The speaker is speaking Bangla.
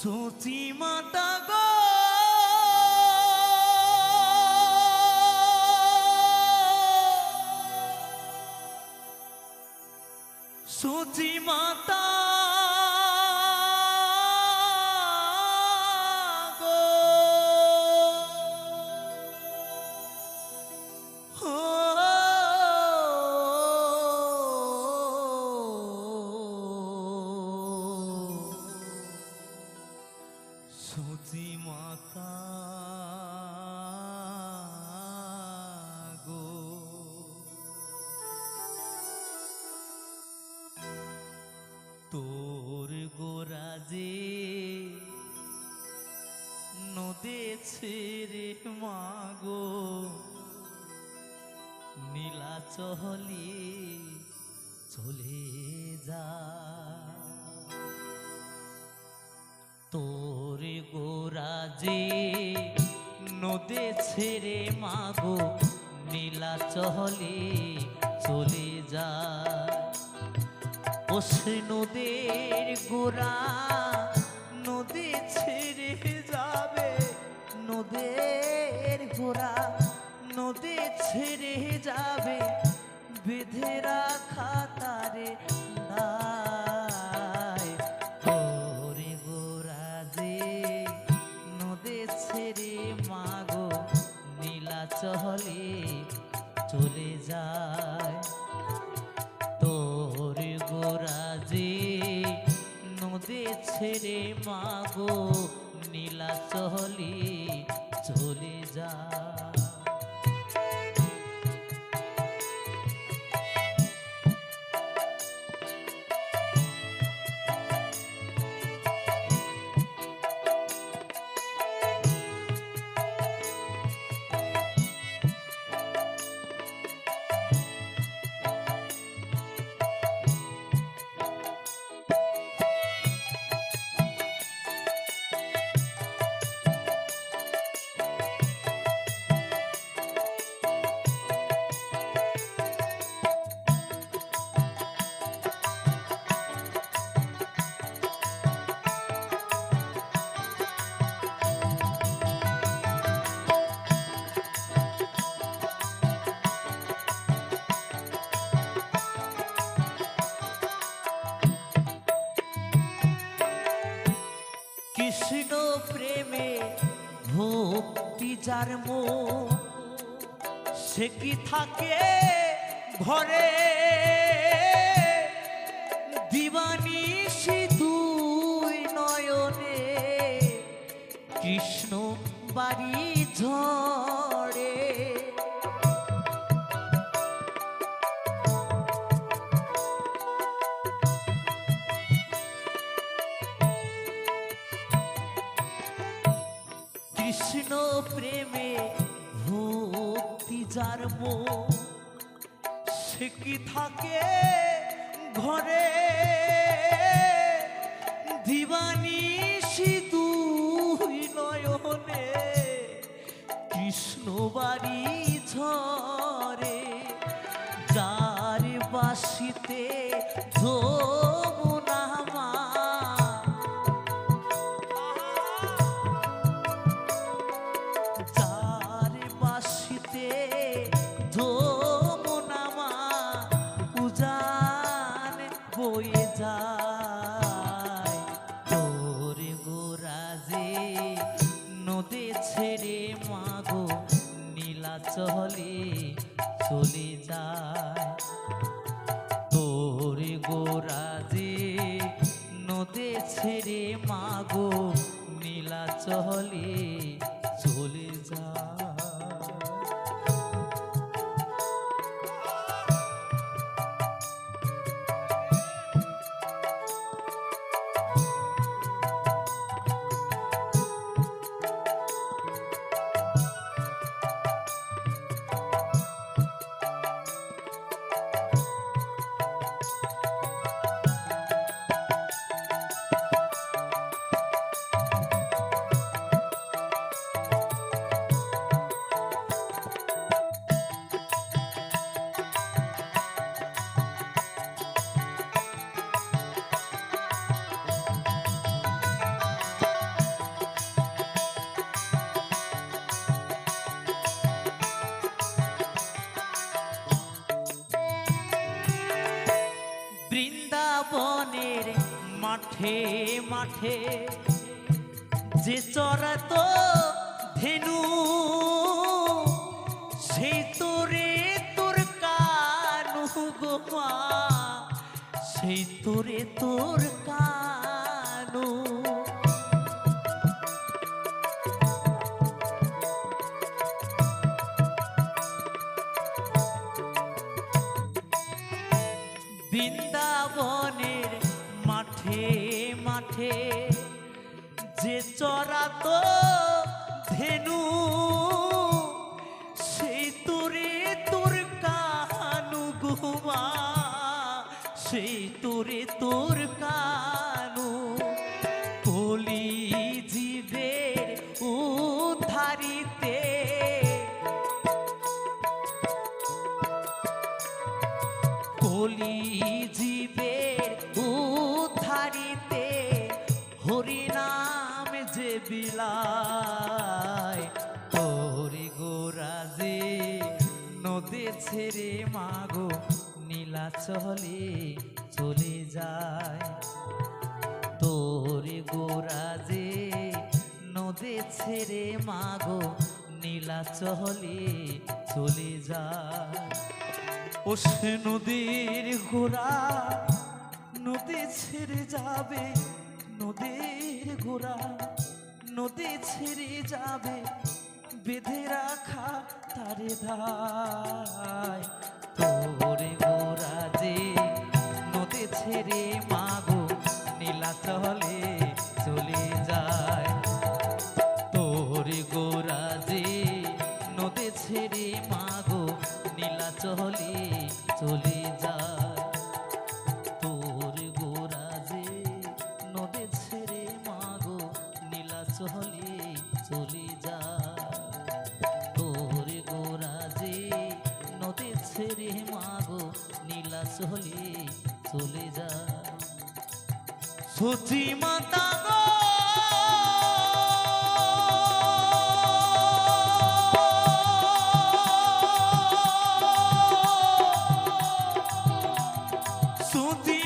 সূচি মাতা গো। সূচি মাতা সূচি মাতা গো। তোর গোরাজে নদেছে রে মাগো। নীলা চহলে চলে যা। তোর গোরাজে নদে ছেড়ে মাগো নীলা চহলে চলে যায়। ওসে নদের গোরা নীলা চলি চলে যা। কৃষ্ণ প্রেমে ভক্তি যার মন, সে কি থাকে ঘরে? দিবানি দুই নয়নে কৃষ্ণ বাড়ি ঝড়ে কৃষ্ণ প্রেমে ভক্তি যার সে কি থাকে ঘরে? দিবানি সিধু নয়নে কৃষ্ণ বাড়ি চলে চলে যায়। গোরাজে নদে ছেড়ে মাগো নীলা চলে মাঠে মাঠে। যে চড়াতো ধেনু সেই তোরে তোর কানু গো মা। সেই তোরে তোর কানু। বৃন্দাবনের মাঠে যে চড়াতো ধেনু সেই তোরে তোর কানু গুমা সেই তোরে তোর কানু কলি জীবের উদ্ধারিতে কলি জীবের হরিনাম যে বিলায় তোরে গোরাজে নদী ছেড়ে মাগো, নীলা চলে চলে যায়। তোরে গোরাজে নদী ছেড়ে মাগো, নীলা চলে চলে যায়। ও নদীর ঘোড়া নদী ছেড়ে যাবে নদীর ঘোড়া নদী ছেড়ে যাবে, বেঁধে রাখা তারে ধায় তোরে গোরা যে নদী ছেড়ে মাগো, নীলা চলে চলে যায়। তোরে গোরা যে নদী ছেড়ে মাগো, নীলা চলে চলে উদাস চলে চলে যা। সচি মাতা সুতি